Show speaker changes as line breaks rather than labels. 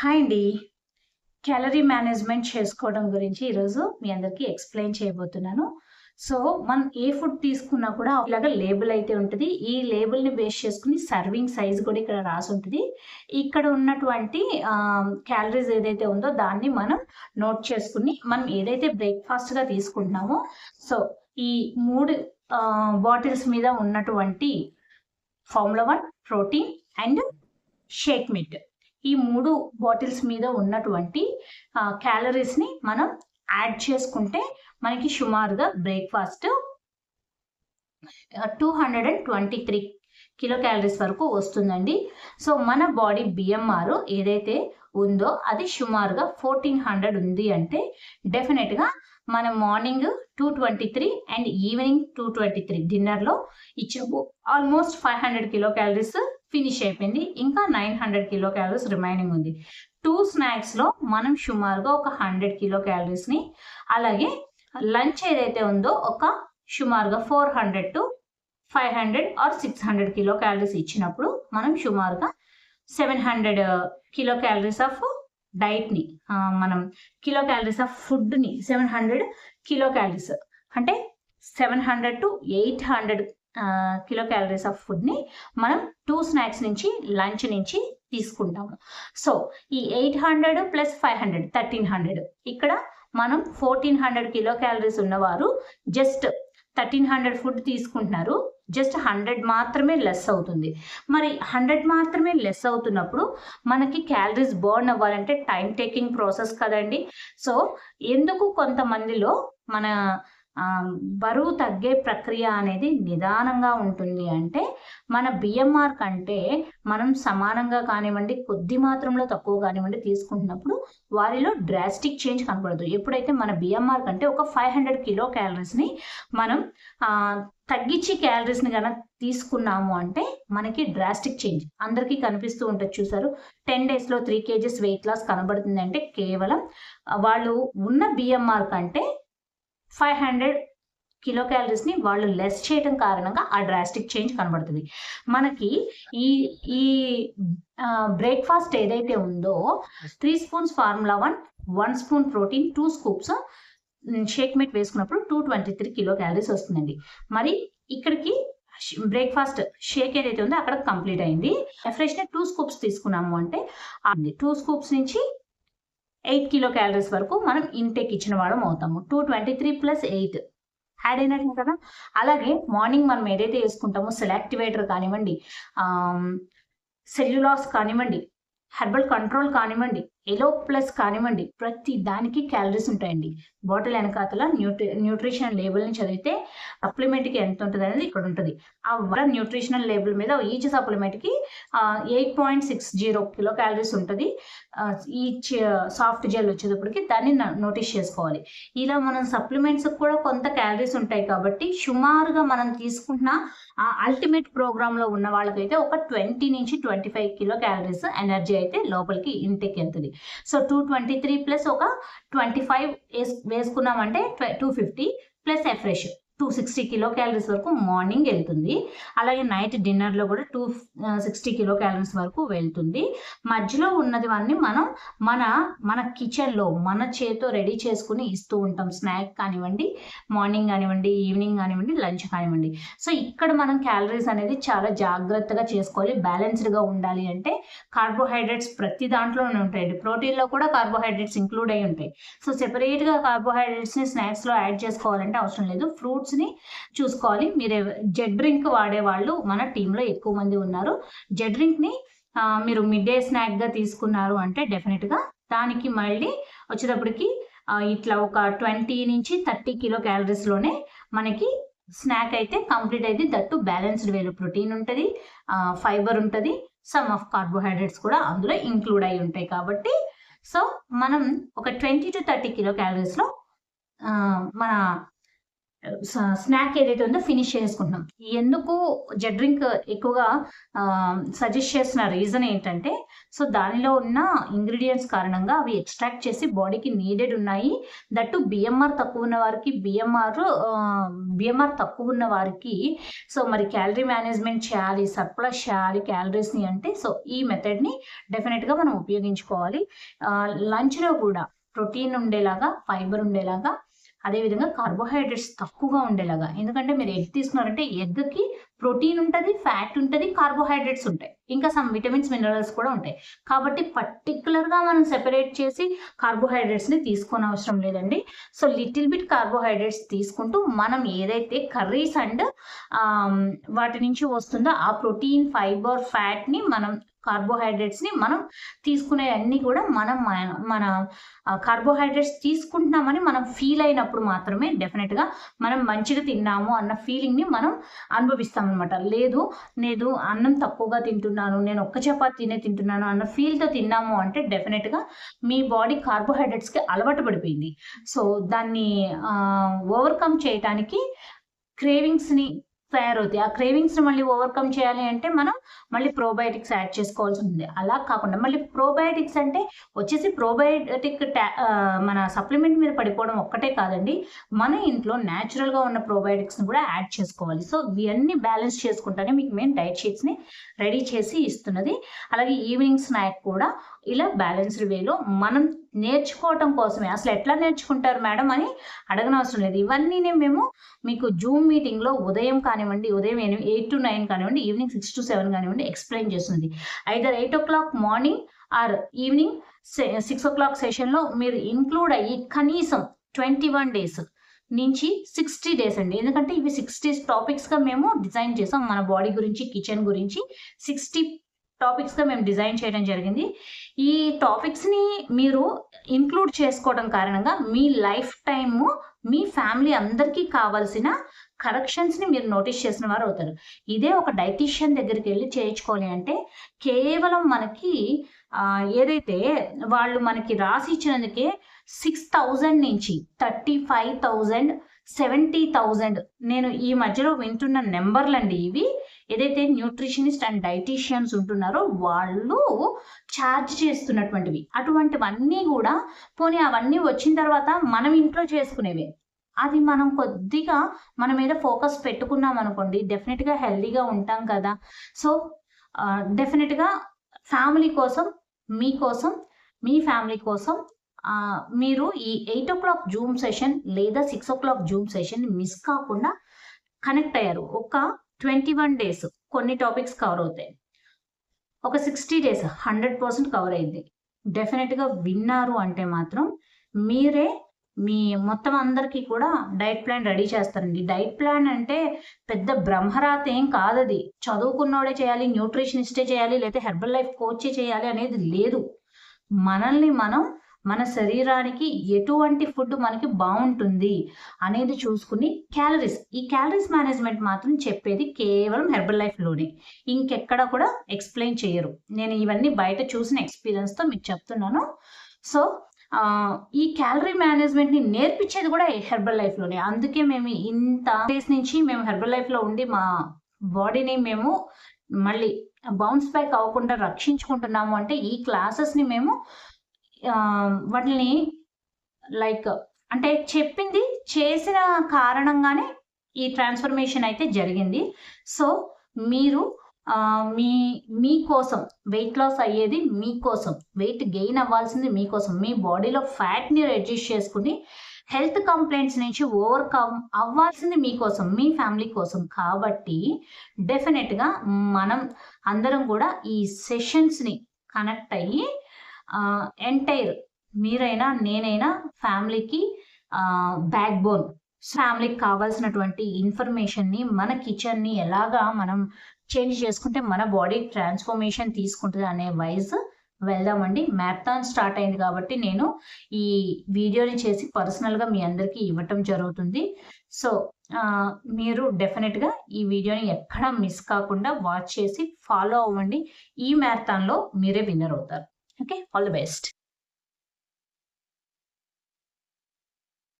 Hi అండి. Calorie management చేసుకోవడం గురించి ఈరోజు మీ అందరికీ ఎక్స్ప్లెయిన్ చేయబోతున్నాను. సో మనం ఏ ఫుడ్ తీసుకున్నా కూడా ఇలాగ లేబుల్ అయితే ఉంటుంది. ఈ లేబుల్ని బేస్ చేసుకుని సర్వింగ్ సైజ్ కూడా ఇక్కడ రాసి ఉంటుంది. ఇక్కడ ఉన్నటువంటి క్యాలరీస్ ఏదైతే ఉందో దాన్ని మనం నోట్ చేసుకుని మనం ఏదైతే బ్రేక్ఫాస్ట్గా తీసుకుంటున్నామో సో ఈ మూడు బాటిల్స్ మీద ఉన్నటువంటి formula one protein and shake mate. ఈ మూడు బాటిల్స్ మీద ఉన్నటువంటి క్యాలరీస్ని మనం యాడ్ చేసుకుంటే మనకి సుమారుగా breakfast two hundred and twenty three kilo calories వరకు వస్తుందండి. సో మన బాడీ బిఎంఆర్ ఏదైతే ఉందో అది సుమారుగా ఫోర్టీన్ హండ్రెడ్ ఉంది అంటే డెఫినెట్గా మనం morning two twenty three and evening two twenty three డిన్నర్లో ఇచ్చాము almost five hundred kilo calories finish అయిపోయింది. ఇంకా nine hundred kilo calories remaining ఉంది. టూ స్నాక్స్లో మనం సుమారుగా ఒక హండ్రెడ్ కిలో క్యాలరీస్ని అలాగే లంచ్ ఏదైతే ఉందో ఒక సుమారుగా four hundred to five hundred or six hundred kilo calories ఇచ్చినప్పుడు మనం సుమారుగా seven hundred kilo calories of డైట్ని మనం కిలో క్యాలరీస్ ఆఫ్ ఫుడ్ని సెవెన్ హండ్రెడ్ కిలో క్యాలరీస్ అంటే seven hundred to eight hundred kilo calories of ఫుడ్ని మనం టూ స్నాక్స్ నుంచి lunch నుంచి తీసుకుంటాము. సో ఈ eight hundred plus five hundred thirteen hundred. ఇక్కడ మనం ఫోర్టీన్ హండ్రెడ్ కిలో క్యాలరీస్ ఉన్నవారు జస్ట్ థర్టీన్ హండ్రెడ్ ఫుడ్ తీసుకుంటున్నారు. జస్ట్ హండ్రెడ్ మాత్రమే లెస్ అవుతుంది. మరి హండ్రెడ్ మాత్రమే లెస్ అవుతున్నప్పుడు మనకి క్యాలరీస్ బర్న్ అవ్వాలంటే టైం టేకింగ్ ప్రాసెస్ కదండి. సో ఎందుకు కొంతమందిలో మన బరువు తగ్గే ప్రక్రియ అనేది నిదానంగా ఉంటుంది అంటే మన బిఎంఆర్ కంటే మనం సమానంగా కానివ్వండి కొద్ది మాత్రంలో తక్కువ కానివ్వండి తీసుకుంటున్నప్పుడు వారిలో డ్రాస్టిక్ చేంజ్ కనపడదు. ఎప్పుడైతే మన బిఎంఆర్ కంటే ఒక ఫైవ్ హండ్రెడ్ కిలో క్యాలరీస్ని మనం తగ్గించి క్యాలరీస్ని కనుక తీసుకున్నాము అంటే మనకి డ్రాస్టిక్ చేంజ్ అందరికీ కనిపిస్తూ ఉంటుంది చూసారు. టెన్ డేస్లో త్రీ కేజీస్ వెయిట్ లాస్ కనబడుతుంది అంటే కేవలం వాళ్ళు ఉన్న బిఎంఆర్ కంటే ఫైవ్ హండ్రెడ్ కిలో క్యాలరీస్ని వాళ్ళు లెస్ చేయడం కారణంగా ఆ డ్రాస్టిక్ చేంజ్ కనబడుతుంది. మనకి ఈ ఈ బ్రేక్ఫాస్ట్ ఏదైతే ఉందో three spoons formula one one spoon protein two scoops shake mate వేసుకున్నప్పుడు two twenty three kilo calories వస్తుందండి. మరి ఇక్కడికి బ్రేక్ఫాస్ట్ షేక్ ఏదైతే ఉందో అక్కడ కంప్లీట్ అయింది. ఫ్రెష్ని టూ స్కూప్స్ తీసుకున్నాము అంటే టూ స్కూప్స్ నుంచి ఎయిట్ కిలో క్యాలరీస్ వరకు మనం ఇంటేక్ ఇచ్చిన వాళ్ళం అవుతాము. Two twenty three plus eight add అయినట్టు కదా? అలాగే మార్నింగ్ మనం ఏదైతే వేసుకుంటామో సెలాక్టివేటర్ కానివ్వండి సెల్యులాస్ కానివ్వండి హెర్బల్ కంట్రోల్ కానివ్వండి ఎలో ప్లస్ కానివ్వండి ప్రతి దానికి క్యాలరీస్ ఉంటాయండి. బాటిల్ వెనకాతల న్యూట్రి న్యూట్రిషన్ లేబుల్ని చదివితే సప్లిమెంట్కి ఎంత ఉంటుంది అనేది ఇక్కడ ఉంటుంది. ఆ న్యూట్రిషనల్ లేబుల్ మీద each సప్లిమెంట్కి eight point six zero kilo calories ఉంటుంది. ఈచ్ సాఫ్ట్ జెల్ వచ్చేటప్పటికి దాన్ని నోటీస్ చేసుకోవాలి. ఇలా మనం సప్లిమెంట్స్ కూడా కొంత క్యాలరీస్ ఉంటాయి కాబట్టి సుమారుగా మనం తీసుకుంటున్న ఆ అల్టిమేట్ ప్రోగ్రాంలో ఉన్న వాళ్ళకైతే ఒక ట్వంటీ నుంచి twenty five kilo calories energy అయితే లోపలికి ఇంటెక్ వెళ్తుంది. So two twenty three plus ఒక ట్వంటీ ఫైవ్ వేస్ వేసుకున్నామంటే టూ ఫిఫ్టీ ప్లస్ ఎఫ్రెష్ టూ సిక్స్టీ కిలో క్యాలరీస్ వరకు మార్నింగ్ వెళ్తుంది. అలాగే నైట్ డిన్నర్లో కూడా టూ సిక్స్టీ కిలో క్యాలరీస్ వరకు వెళ్తుంది. మధ్యలో ఉన్నదివన్నీ మనం మన మన కిచెన్లో మన చేతితో రెడీ చేసుకుని ఇస్తూ ఉంటాం. స్నాక్ కానివ్వండి మార్నింగ్ కానివ్వండి ఈవినింగ్ కానివ్వండి లంచ్ కానివ్వండి. సో ఇక్కడ మనం క్యాలరీస్ అనేది చాలా జాగ్రత్తగా చేసుకోవాలి. బ్యాలెన్స్డ్గా ఉండాలి అంటే కార్బోహైడ్రేట్స్ ప్రతి దాంట్లోనే ఉంటాయండి ప్రోటీన్లో కూడా కార్బోహైడ్రేట్స్ ఇంక్లూడ్ అయి ఉంటాయి. సో సెపరేట్గా కార్బోహైడ్రేట్స్ని స్నాక్స్లో యాడ్ చేసుకోవాలంటే అవసరం లేదు. ఫ్రూట్స్ ని చూసుకోవాలి. మీరు జెడ్ డ్రింక్ వాడే వాళ్ళు మన టీంలో ఎక్కువ మంది ఉన్నారు. జెడ్ డ్రింక్ని మీరు మిడ్ డే స్నాక్గా తీసుకున్నారు అంటే డెఫినెట్గా దానికి మళ్ళీ వచ్చేటప్పటికి ఇట్లా ఒక ట్వంటీ నుంచి థర్టీ కిలో క్యాలరీస్లోనే మనకి స్నాక్ అయితే కంప్లీట్ అయితే దట్టు బ్యాలెన్స్డ్ వేలు ప్రోటీన్ ఉంటుంది ఫైబర్ ఉంటుంది సమ్ ఆఫ్ కార్బోహైడ్రేట్స్ కూడా అందులో ఇంక్లూడ్ అయి ఉంటాయి కాబట్టి. సో మనం ఒక ట్వంటీ టు థర్టీ కిలో క్యాలరీస్లో మన స్నాక్ ఏదైతే ఉందో ఫినిష్ చేసుకుంటున్నాం. ఎందుకు జెడ్ డ్రింక్ ఎక్కువగా సజెస్ట్ చేసిన రీజన్ ఏంటంటే సో దానిలో ఉన్న ఇంగ్రీడియంట్స్ కారణంగా అవి ఎక్స్ట్రాక్ట్ చేసి బాడీకి నీడెడ్ ఉన్నాయి. దట్టు బిఎంఆర్ తక్కువ ఉన్న వారికి బిఎంఆర్ బిఎంఆర్ తక్కువ ఉన్న వారికి సో మరి క్యాలరీ మేనేజ్మెంట్ చేయాలి సర్ప్లస్ చేయాలి క్యాలరీస్ని అంటే సో ఈ మెథడ్ని డెఫినెట్గా మనం ఉపయోగించుకోవాలి. లంచ్లో కూడా ప్రోటీన్ ఉండేలాగా ఫైబర్ ఉండేలాగా అదేవిధంగా కార్బోహైడ్రేట్స్ తక్కువగా ఉండేలాగా. ఎందుకంటే మీరు ఎగ్ తీసుకున్నారంటే ఎగ్కి ప్రోటీన్ ఉంటుంది ఫ్యాట్ ఉంటుంది కార్బోహైడ్రేట్స్ ఉంటాయి. ఇంకా సమ్ విటమిన్స్ మినరల్స్ కూడా ఉంటాయి. కాబట్టి పర్టికులర్గా మనం సెపరేట్ చేసి కార్బోహైడ్రేట్స్ని తీసుకోని అవసరం లేదండి. సో లిటిల్ బిట్ కార్బోహైడ్రేట్స్ తీసుకుంటూ మనం ఏదైతే కర్రీస్ అండ్ um, వాటి నుంచి వస్తుందో ఆ ప్రోటీన్ ఫైబర్ ఫ్యాట్ని మనం కార్బోహైడ్రేట్స్ని మనం తీసుకునే అన్నీ కూడా మనం మన కార్బోహైడ్రేట్స్ తీసుకుంటున్నామని మనం ఫీల్ అయినప్పుడు మాత్రమే డెఫినెట్గా మనం మంచిగా తిన్నాము అన్న ఫీలింగ్ని మనం అనుభవిస్తాం అనమాట లేదు నేను అన్నం తక్కువగా తింటున్నాను నేను ఒక్క చపాతి తినే తింటున్నాను అన్న ఫీల్తో తిన్నాము అంటే డెఫినెట్గా మీ బాడీ కార్బోహైడ్రేట్స్కి అలవాటు పడిపోయింది. సో దాన్ని ఓవర్కమ్ చేయటానికి క్రేవింగ్స్ని తయారవుతాయి. ఆ క్రేవింగ్స్ని మళ్ళీ ఓవర్కమ్ చేయాలి అంటే మనం మళ్ళీ ప్రోబయోటిక్స్ యాడ్ చేసుకోవాల్సి ఉంది అలా కాకుండా మళ్ళీ ప్రోబయోటిక్స్ అంటే వచ్చేసి ప్రోబయోటిక్ మన సప్లిమెంట్ మీద పడిపోవడం ఒక్కటే కాదండి. మన ఇంట్లో న్యాచురల్గా ఉన్న ప్రోబయోటిక్స్ని కూడా యాడ్ చేసుకోవాలి. సో ఇవన్నీ బ్యాలెన్స్ చేసుకుంటానే మీకు మేము డైట్ షీట్స్ని రెడీ చేసి ఇస్తున్నది. అలాగే ఈవినింగ్ స్నాక్ కూడా ఇలా బ్యాలెన్స్డ్ వేలో మనం నేర్చుకోవటం కోసమే. అసలు ఎట్లా నేర్చుకుంటారు మేడం అని అడగనవసరం లేదు. ఇవన్నీ మేము మీకు జూమ్ మీటింగ్లో ఉదయం కానివ్వండి ఉదయం ఎయిట్ టు నైన్ కానివ్వండి ఈవినింగ్ సిక్స్ టు సెవెన్ కానివ్వండి ఎక్స్ప్లెయిన్ చేస్తుంది. Either eight o'clock morning or evening six o'clock సెషన్లో మీరు ఇంక్లూడ్ అయ్యి కనీసం ట్వంటీ వన్ డేస్ నుంచి సిక్స్టీ డేస్ అండి. ఎందుకంటే ఇవి సిక్స్టీ టాపిక్స్గా మేము డిజైన్ చేసాం. మన బాడీ గురించి కిచెన్ గురించి సిక్స్టీ టాపిక్స్గా మేము డిజైన్ చేయడం జరిగింది. ఈ టాపిక్స్ని మీరు ఇంక్లూడ్ చేసుకోవడం కారణంగా మీ లైఫ్ టైము మీ ఫ్యామిలీ అందరికీ కావాల్సిన కరెక్షన్స్ని మీరు నోటీస్ చేసిన వారు అవుతారు. ఇదే ఒక డైటీషియన్ దగ్గరికి వెళ్ళి చేయించుకోవాలి అంటే కేవలం మనకి ఏదైతే వాళ్ళు మనకి రాసి ఇచ్చినందుకే సిక్స్ థౌజండ్ నుంచి thirty five thousand seventy thousand. నేను ఈ మధ్యలో వింటున్న నెంబర్లండి ఇవి. ఏదైతే న్యూట్రిషనిస్ట్ అండ్ డైటీషియన్స్ ఉంటున్నారో వాళ్ళు ఛార్జ్ చేస్తున్నటువంటివి. అటువంటివన్నీ కూడా పోనీ అవన్నీ వచ్చిన తర్వాత మనం ఇంట్లో చేసుకునేవి. అది మనం కొద్దిగా మన మీద ఫోకస్ పెట్టుకున్నాం అనుకోండి డెఫినెట్గా హెల్దీగా ఉంటాం కదా. సో డెఫినెట్గా ఫ్యామిలీ కోసం మీకోసం మీ ఫ్యామిలీ కోసం మీరు ఈ eight o'clock Zoom session లేదా six o'clock Zoom session miss కాకుండా కనెక్ట్ అయ్యారు. ఒక ట్వంటీ వన్ డేస్ కొన్ని టాపిక్స్ కవర్ అవుతాయి. ఒక sixty days hundred percent cover అయింది. డెఫినెట్గా విన్నారు అంటే మాత్రం మీరే మీ మొత్తం అందరికీ కూడా డైట్ ప్లాన్ రెడీ చేస్తారండి. డైట్ ప్లాన్ అంటే పెద్ద బ్రహ్మరాత ఏం కాదది చదువుకున్నోడే చేయాలి న్యూట్రిషనిస్టే చేయాలి లేకపోతే హెర్బల్ లైఫ్ కోచే చేయాలి అనేది లేదు. మనల్ని మనం మన శరీరానికి ఎటువంటి ఫుడ్ మనకి బాగుంటుంది అనేది చూసుకుని క్యాలరీస్. ఈ క్యాలరీస్ మేనేజ్మెంట్ మాత్రం చెప్పేది కేవలం హెర్బల్ లైఫ్లోనే ఇంకెక్కడ కూడా ఎక్స్ప్లెయిన్ చేయరు. నేను ఇవన్నీ బయట చూసిన ఎక్స్పీరియన్స్తో మీకు చెప్తున్నాను. సో ఈ క్యాలరీ మేనేజ్మెంట్ని నేర్పించేది కూడా హెర్బల్ లైఫ్లోనే అందుకే మేము ఇంత డేస్ నుంచి మేము హెర్బల్ లైఫ్లో ఉండి మా బాడీని మేము మళ్ళీ బౌన్స్ బ్యాక్ అవ్వకుండా రక్షించుకుంటున్నాము అంటే ఈ క్లాసెస్ని మేము వాటిని లైక్ అంటే చెప్పింది చేసిన కారణంగానే ఈ ట్రాన్స్ఫర్మేషన్ అయితే జరిగింది. సో మీరు మీ మీకోసం వెయిట్ లాస్ అయ్యేది మీకోసం వెయిట్ గెయిన్ అవ్వాల్సింది మీకోసం మీ బాడీలో ఫ్యాట్ని రెడ్యూస్ చేసుకుని హెల్త్ కంప్లైంట్స్ నుంచి ఓవర్కమ్ అవ్వాల్సింది మీకోసం మీ ఫ్యామిలీ కోసం. కాబట్టి డెఫినెట్గా మనం అందరం కూడా ఈ సెషన్స్ని కనెక్ట్ అయ్యి ఎంటైర్ మీరైనా నేనైనా ఫ్యామిలీకి బ్యాక్ బోన్ ఫ్యామిలీకి కావాల్సినటువంటి ఇన్ఫర్మేషన్ని మన కిచెన్ని ఎలాగా మనం చేంజ్ చేసుకుంటే మన బాడీ ట్రాన్స్ఫర్మేషన్ తీసుకుంటుంది అనే వైజ్ వెళ్దామండి. మ్యారథాన్ స్టార్ట్ అయింది కాబట్టి నేను ఈ వీడియోని చేసి పర్సనల్గా మీ అందరికీ ఇవ్వటం జరుగుతుంది. సో మీరు డెఫినెట్గా ఈ వీడియోని ఎక్కడా మిస్ కాకుండా వాచ్ చేసి ఫాలో అవ్వండి. ఈ మ్యారథాన్లో మీరే విన్నర్ అవుతారు. Okay, all the best.